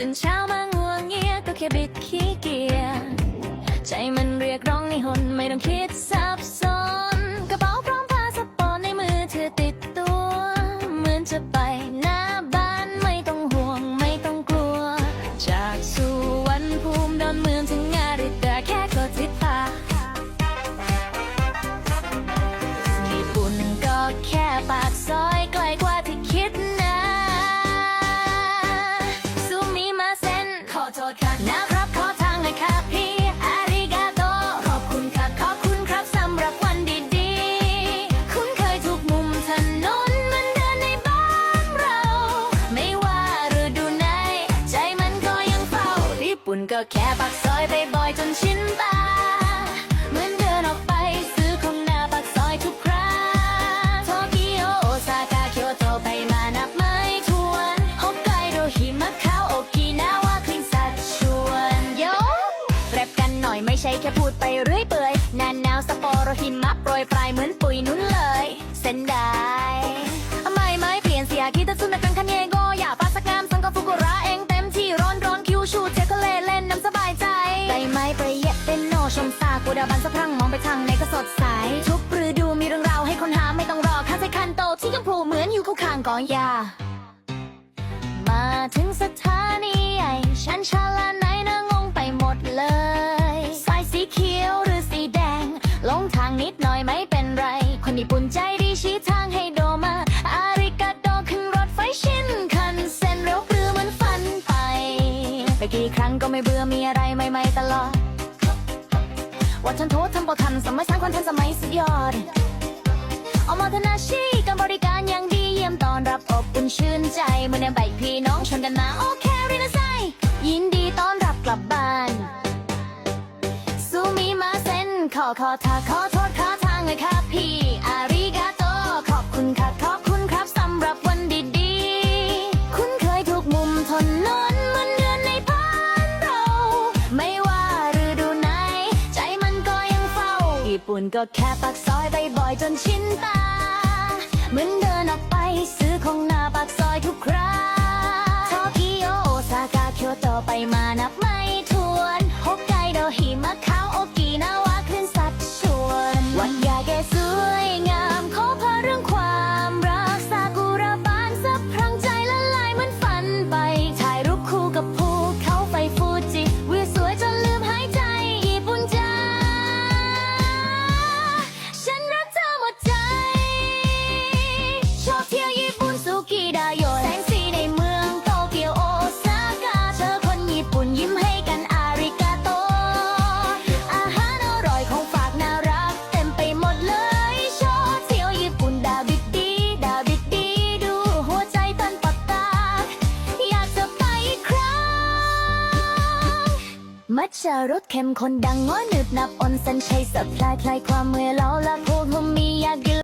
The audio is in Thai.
ตื่นเช้ามาง่วงเงียก็แค่บิดขี้เกียจใจมันเรียกร้องในหนไม่ต้องคิดซับซ้อนกระเป๋าพร้อมพาสปอร์ตในมือเธอติดตัว เหมือนจะไปหน้าบ้าน อโทษค่ะนะครับขอทางเลยค่ะพี่อาริกาโตขอบคุณค่ะขอบคุณครับสำหรับวันดีๆ คุ้นเคยทุกมุมถนนมันเดินในบ้านเรา ไม่ว่าฤดูไหน ใจมันก็ยังเฝ้า ญี่ปุ่นก็แค่ปักซอยไปบ่อยจนชินตา ไปเรื่อยเปื่อยหนานหนาวสปอร์หิมะโปรยปลายเหมือนปุ๋ยนุ่นเลย เส้นได้ไม่ไม่เปลี่ยนเสียคิดแต่สุนัขกันคันเยโกอย่าปาสกามสังกฟุกุระเองเต็มที่ร้อนร้อนคิวชูเทคเลเล่นน้ำสบายใจได้ไหมประเยะเป็นโนชมซากูดาบันสะพรั่งมองไปทางไหนก็สดใสทุกฤดูมีเรื่องราวให้คนหาไม่ต้องรอข้าใจคันโตที่ยังพลูเหมือนอยู่คู่ข้างกองยามาถึงสถานีใหญ่ฉันชา ญี่ปุ่นใจดีชี้ทางให้โดมา อาริกาโดขึ้นรถไฟชินคันเส้นเร็วปรือเหมือนฝันไป ไปกี่ครั้งก็ไม่เบื่อมีอะไรใหม่ๆตลอดว่าทันโทษทำบ่ทันสมัยสร้างคนทันสมัยสุดยอดออกมาธนาชีการบริการอย่างดีเยี่ยมตอนรับอบอุ่นชื่นใจเมื่อเนี่ยใบพี่น้องชนกันมาโอเครีนะไซยินดีต้อนรับกลับบ้านซูมิมาเซนขอขอทาขอ พี่อาริกาโต ขอบคุณค่ะขอบคุณครับสำหรับวันดีๆ คุ้นเคยทุกมุมถนนเหมือนเดือนในบ้านเรา ไม่ว่าฤดูไหน ใจมันก็ยังเฝ้า ญี่ปุ่นก็แค่ปากซอยบ่อยๆจนชินตา เหมือนเดินออกไปซื้อของหน้าปากซอยทุกครั้งโตเกียวโอซาก้าเกียวโตไปมานับไม่ มัจฉารสเข้มคนดังง้อหนึบหนับอ่อนสันใช้สับพลายคลายความเมื่อยล้าและพกผมมีอยากดื่ม